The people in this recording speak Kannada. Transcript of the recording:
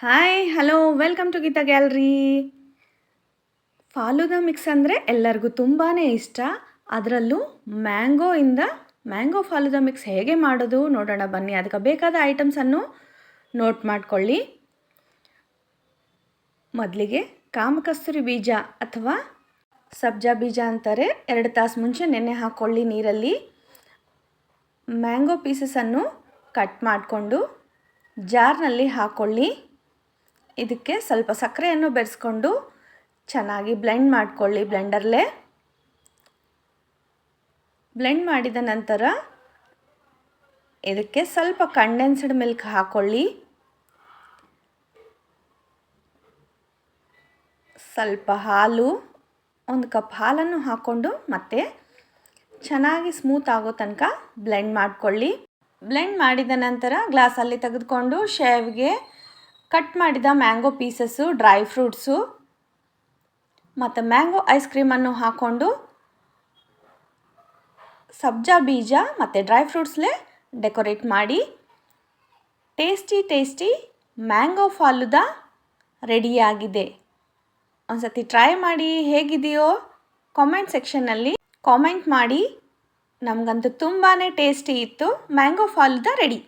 Hi hello welcome to Geeta gallery falooda mix ಅಂದರೆ ಎಲ್ಲರಿಗೂ ತುಂಬಾ ಇಷ್ಟ. ಅದರಲ್ಲೂ ಮ್ಯಾಂಗೋಯಿಂದ ಮ್ಯಾಂಗೋ ಫಾಲೂದ ಮಿಕ್ಸ್ ಹೇಗೆ ಮಾಡೋದು ನೋಡೋಣ ಬನ್ನಿ. ಅದಕ್ಕೆ ಬೇಕಾದ ಐಟಮ್ಸನ್ನು ನೋಟ್ ಮಾಡಿಕೊಳ್ಳಿ. ಮೊದಲಿಗೆ ಕಾಮಕಸ್ತೂರಿ ಬೀಜ ಅಥವಾ ಸಬ್ಜಾ ಬೀಜ ಅಂತಾರೆ. ಎರಡು ತಾಸು ಮುಂಚೆ ನೆನೆ ಹಾಕ್ಕೊಳ್ಳಿ ನೀರಲ್ಲಿ. ಮ್ಯಾಂಗೋ ಪೀಸಸನ್ನು ಕಟ್ ಮಾಡಿಕೊಂಡು ಜಾರ್ನಲ್ಲಿ ಹಾಕ್ಕೊಳ್ಳಿ ಇದಕ್ಕೆ ಸ್ವಲ್ಪ ಸಕ್ಕರೆಯನ್ನು ಬೆರೆಸ್ಕೊಂಡು ಚೆನ್ನಾಗಿ ಬ್ಲೆಂಡ್ ಮಾಡಿಕೊಳ್ಳಿ ಬ್ಲೆಂಡರ್ಲೇ. ಬ್ಲೆಂಡ್ ಮಾಡಿದ ನಂತರ ಇದಕ್ಕೆ ಸ್ವಲ್ಪ ಕಂಡೆನ್ಸ್ಡ್ ಮಿಲ್ಕ್ ಹಾಕೊಳ್ಳಿ. ಸ್ವಲ್ಪ ಹಾಲು, ಒಂದು ಕಪ್ ಹಾಲನ್ನು ಹಾಕ್ಕೊಂಡು ಮತ್ತೆ ಚೆನ್ನಾಗಿ ಸ್ಮೂತ್ ಆಗೋ ತನಕ ಬ್ಲೆಂಡ್ ಮಾಡಿಕೊಳ್ಳಿ. ಬ್ಲೆಂಡ್ ಮಾಡಿದ ನಂತರ ಗ್ಲಾಸಲ್ಲಿ ತೆಗೆದುಕೊಂಡು ಶೇವ್ಗೆ ಕಟ್ ಮಾಡಿದ ಮ್ಯಾಂಗೋ ಪೀಸಸ್ಸು, ಡ್ರೈ ಫ್ರೂಟ್ಸು, ಮತ್ತು ಮ್ಯಾಂಗೋ ಐಸ್ ಕ್ರೀಮನ್ನು ಹಾಕ್ಕೊಂಡು ಸಬ್ಜಾ ಬೀಜ ಮತ್ತು ಡ್ರೈ ಫ್ರೂಟ್ಸ್ಲೇ ಡೆಕೋರೇಟ್ ಮಾಡಿ ಟೇಸ್ಟಿ ಟೇಸ್ಟಿ ಮ್ಯಾಂಗೋ ಫಾಲುದ ರೆಡಿಯಾಗಿದೆ. ಒಂದು ಸತಿ ಟ್ರೈ ಮಾಡಿ ಹೇಗಿದೆಯೋ ಕಾಮೆಂಟ್ ಸೆಕ್ಷನ್ನಲ್ಲಿ ಕಾಮೆಂಟ್ ಮಾಡಿ. ನಮಗಂತೂ ತುಂಬಾ ಟೇಸ್ಟಿ ಇತ್ತು. Mango falooda ready.